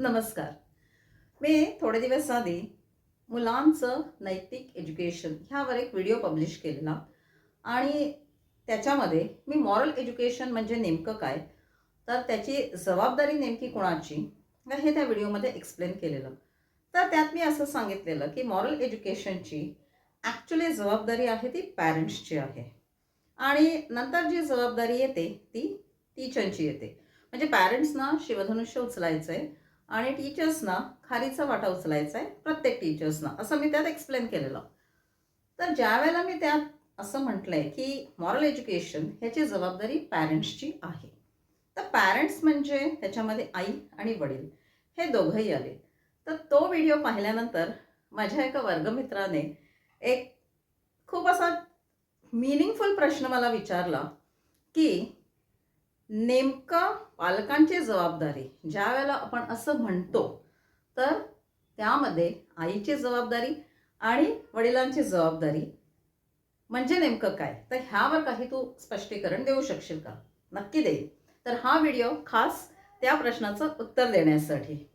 नमस्कार. मी थोडे दिवस आधी मुलांचं नैतिक एज्युकेशन ह्यावर एक व्हिडिओ पब्लिश केलेला आणि त्याच्यामध्ये मी मॉरल एज्युकेशन म्हणजे नेमकं काय तर त्याची जबाबदारी नेमकी कोणाची हे त्या व्हिडिओमध्ये एक्सप्लेन केलेलं. तर त्यात मी असं सांगितलेलं की मॉरल एज्युकेशनची ॲक्च्युली जबाबदारी आहे ती पॅरेंट्सची आहे. आणि नंतर जी जबाबदारी येते ती टीचरची येते. म्हणजे पॅरेंट्सना शिवधनुष्य उचलायचं आहे आणि टीचर्सना खारीचा वाटा उचलायचा आहे प्रत्येक टीचर्सना असं मी त्यात एक्सप्लेन केलेलं. तर ज्यावेळेला मी त्यात असं म्हटलं आहे की मॉरल एज्युकेशन ह्याची जबाबदारी पॅरेंट्सची आहे. तर पॅरेंट्स म्हणजे त्याच्यामध्ये आई आणि वडील हे दोघंही आले. तर तो व्हिडिओ पाहिल्यानंतर माझ्या एका वर्गमित्राने एक खूप असा मिनिंगफुल प्रश्न मला विचारला की नेमकं पालकांची जबाबदारी. ज्या वेळेला आपण असं म्हणतो तर त्यामध्ये आईची जबाबदारी आणि वडिलांची जबाबदारी म्हणजे नेमकं काय? तर ह्यावर काही तू स्पष्टीकरण देऊ शकशील का? नक्की देईल तर हा व्हिडिओ खास त्या प्रश्नाचं उत्तर देण्यासाठी.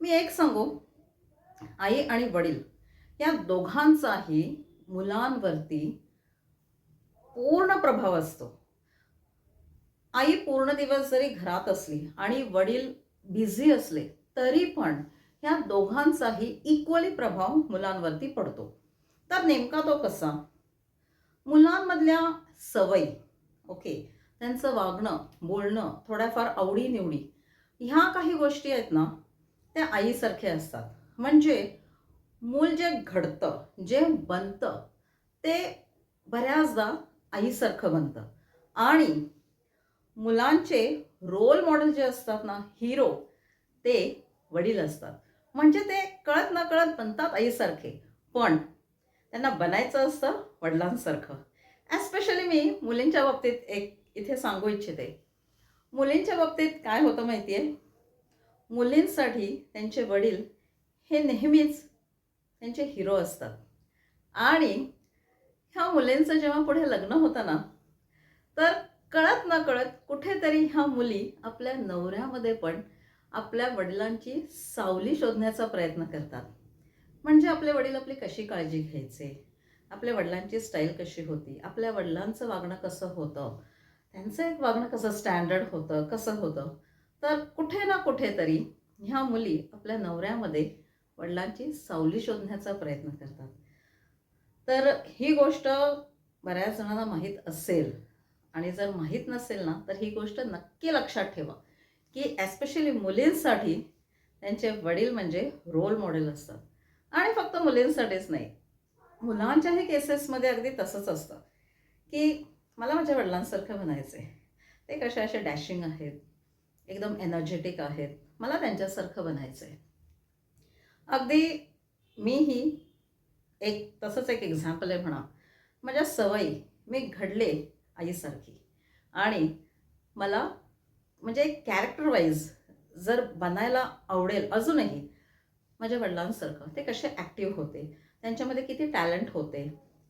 मी एक सांगू. आई आणि वडील या दोघांचाही मुलांवरती पूर्ण प्रभाव असतो. आई पूर्ण दिवस जरी घरात असली आणि वडील बिझी असले तरी पण ह्या दोघांचाही इक्वली प्रभाव मुलांवरती पडतो. तर नेमका तो कसा? मुलांमधल्या सवयी ओके त्यांचं वागणं बोलणं थोड्याफार आवडीनिवडी ह्या काही गोष्टी आहेत ना त्या आईसारख्या असतात. म्हणजे मूल जे घडतं जे बनतं ते बऱ्याचदा आईसारखं बनतं. आणि मुलांचे रोल मॉडेल जे असतात ना हिरो ते वडील असतात. म्हणजे ते कळत न कळत बनतात आईसारखे. पण त्यांना बनायचं असतं वडिलांसारखं. ॲस्पेशली मी मुलींच्या बाबतीत एक इथे सांगू इच्छिते. मुलींच्या बाबतीत काय होतं माहिती आहे मुलींसाठी त्यांचे वडील हे नेहमीच त्यांचे हिरो असतात. आणि ह्या मुलींचं जेव्हा पुढे लग्न होतं ना तर कळत न कळत कुठेतरी ह्या मुली आपल्या नवऱ्यामध्ये पण आपल्या वडिलांची सावली शोधण्याचा प्रयत्न करतात. म्हणजे आपले वडील आपली कशी काळजी घ्यायचे? आपल्या वडिलांची स्टाईल कशी होती? आपल्या वडिलांचं वागणं कसं होतं? त्यांचं एक वागणं कसं स्टँडर्ड होतं? कसं होतं? तर कुठे ना कुठेतरी ह्या मुली आपल्या नवऱ्यामध्ये वडिलांची सावली शोधण्याचा प्रयत्न करतात. तर ही गोष्ट बऱ्याच जणांना माहीत असेल. आणि जर माहीत नसेल ना तर ही गोष्ट नक्की लक्षात ठेवा की ॲस्पेशली मुलींसाठी त्यांचे वडील म्हणजे रोल मॉडेल असतात. आणि फक्त मुलींसाठीच नाही मुलांच्याही केसेसमध्ये अगदी तसंच असतं. की मला माझ्या वडिलांसारखं म्हणायचं आहे ते कसे असे डॅशिंग आहेत एकदम एनर्जेटिक आहेत मला त्यांच्यासारखं बनायचं आहे अगदी मीही एक तसंच एक एक्झाम्पल आहे म्हणा. माझ्या सवयी मी घडले आईसारखी. आणि मला म्हणजे कॅरेक्टर वाईज जर बनायला आवडेल अजूनही माझ्या वडिलांसारखं ते कसे ॲक्टिव्ह होते त्यांच्यामध्ये किती टॅलेंट होते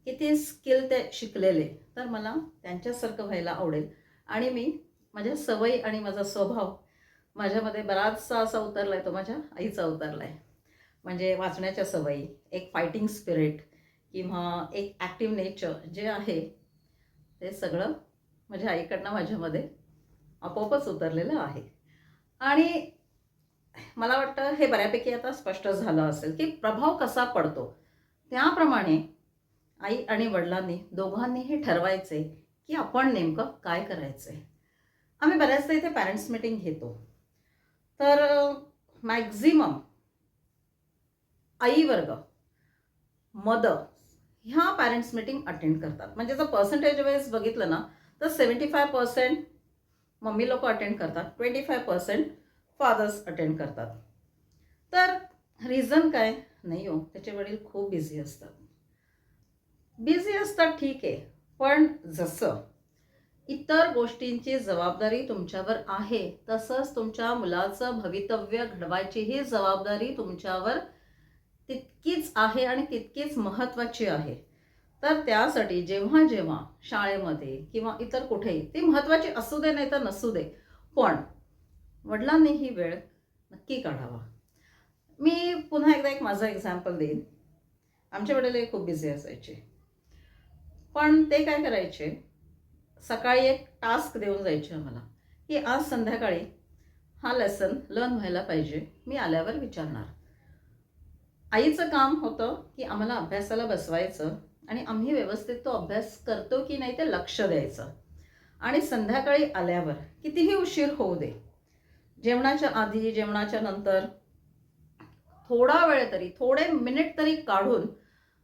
किती स्किल ते शिकलेले तर मला त्यांच्यासारखं व्हायला आवडेल. आणि मी माझ्या सवयी आणि माझा स्वभाव माझ्यामध्ये बराचसा असा उतरला आहे तो माझ्या आईचा उतरला आहे म्हणजे वाचण्याच्या सवयी एक फायटिंग स्पिरिट किंवा एक ॲक्टिव्ह नेचर जे आहे ते सगळं माझ्या आईकडनं माझ्यामध्ये आपोआपच उतरलेलं आहे. आणि मला वाटतं हे बऱ्यापैकी आता स्पष्ट झालं असेल की प्रभाव कसा पडतो. त्याप्रमाणे आई आणि वडिलांनी दोघांनी हे ठरवायचे की आपण नेमकं काय करायचं आहे आम्ही बऱ्याचदा इथे पॅरेंट्स मिटिंग घेतो. तर मॅक्झिमम आई वर्ग मदर ह्या पॅरेंट्स मीटिंग अटेंड करतात. म्हणजे जर पर्सेंटेज वाईज बघितलं ना तर सेवन्टी फाय पर्सेंट मम्मी लोक अटेंड करतात. Twenty five percent fathers attend करतात. तर रिझन काय? नाही हो त्याचे वडील खूप बिझी असतात. बिझी असतात ठीक आहे पण जसं इतर गोष्टींची जबाबदारी तुमच्यावर आहे तसंच तुमच्या मुलाचं भवितव्य घडवायची ही जबाबदारी तुमच्यावर तितकीच आहे आणि तितकीच महत्त्वाची आहे. तर त्यासाठी जेव्हा जेव्हा शाळेमध्ये किंवा इतर कुठेही ती महत्त्वाची असू दे नाही तर नसू दे पण वडिलांनी ही वेळ नक्की काढावा. मी पुन्हा एकदा एक माझं एक्झाम्पल देईन. आमचे वडील खूप बिझी असायचे. पण ते काय करायचे? सकाळी एक टास्क देऊन जायचे आम्हाला की आज संध्याकाळी हा लेसन लर्न व्हायला पाहिजे. मी आल्यावर विचारणार. आईचं काम होतं की आम्हाला अभ्यासाला बसवायचं आणि आम्ही व्यवस्थित तो अभ्यास करतो की नाही ते लक्ष द्यायचं. आणि संध्याकाळी आल्यावर कितीही उशीर होऊ दे जेवणाच्या आधी जेवणाच्या नंतर थोडा वेळ तरी थोडे मिनिट तरी काढून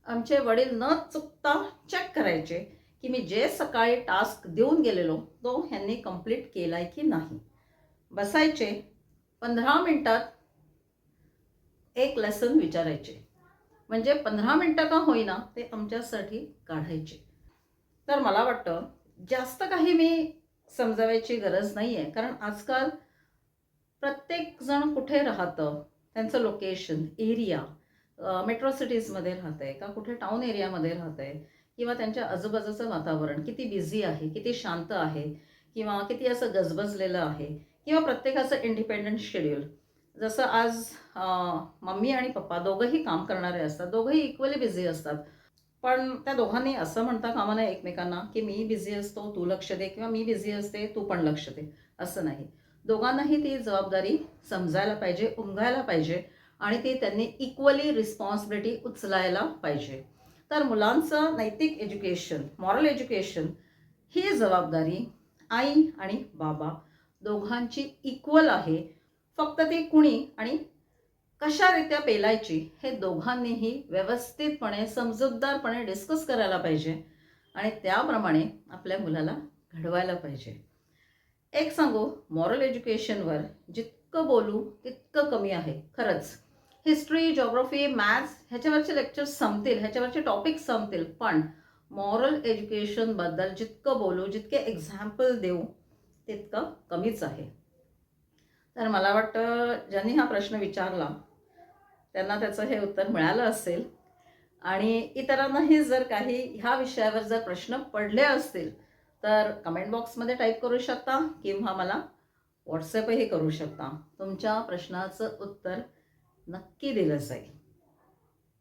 आमचे वडील न चुकता चेक करायचे की मी जे सकाळी टास्क देऊन गेलेलो तो ह्यांनी कंप्लीट केला आहे की नाही. बसायचे पंधरा मिनिटात एक लेसन विचारायचे. म्हणजे पंधरा मिनटं का होईना ते आमच्यासाठी काढायचे. तर मला वाटतं जास्त काही मी समजावायची गरज नाही आहे कारण आजकाल प्रत्येकजण कुठे राहतं त्यांचं लोकेशन एरिया मेट्रो सिटीजमध्ये राहत आहे का कुठे टाउन एरियामध्ये राहत आहे किंवा त्यांच्या आजूबाजूचं वातावरण किती बिझी आहे किती शांत आहे किंवा किती असं गजबजलेलं आहे किंवा प्रत्येकाचं इंडिपेंडंट शेड्यूल जसं आज मम्मी आणि पप्पा दोघंही काम करणारे असतात दोघंही इक्वली बिझी असतात. पण त्या दोघांनी असं म्हणता कामा नये एकमेकांना की मी बिझी असतो तू लक्ष दे किंवा मी बिझी असते तू पण लक्ष दे. असं नाही. दोघांनाही ती जबाबदारी समजायला पाहिजे उमगायला पाहिजे आणि ती त्यांनी इक्वली रिस्पॉन्सिबिलिटी उचलायला पाहिजे. तर मुलांचं नैतिक एज्युकेशन मॉरल एज्युकेशन ही जबाबदारी आई आणि बाबा दोघांची इक्वल आहे. फक्त ती कुणी आणि कशारित्या पेलायची हे दोघांनीही व्यवस्थितपणे समजूतदारपणे डिस्कस करायला पाहिजे आणि त्याप्रमाणे आपल्या मुलाला घडवायला पाहिजे. एक सांगू मॉरल एज्युकेशनवर जितकं बोलू तितकं कमी आहे. खरंच हिस्ट्री जॉग्रफी मॅथ्स ह्याच्यावरचे लेक्चर्स संपतील ह्याच्यावरचे टॉपिक संपतील पण मॉरल एज्युकेशनबद्दल जितकं बोलू जितके एक्झाम्पल देऊ तितकं कमीच आहे. तर मला वाटतं ज्यांनी हा प्रश्न विचारला त्यांना त्याचं हे उत्तर मिळालं असेल. आणि इतरांनाही जर काही ह्या विषयावर जर प्रश्न पडले असतील तर कमेंट बॉक्समध्ये टाईप करू शकता किंवा मला व्हॉट्सअपही करू शकता. तुमच्या प्रश्नाचं उत्तर नक्की दिलं जाईल.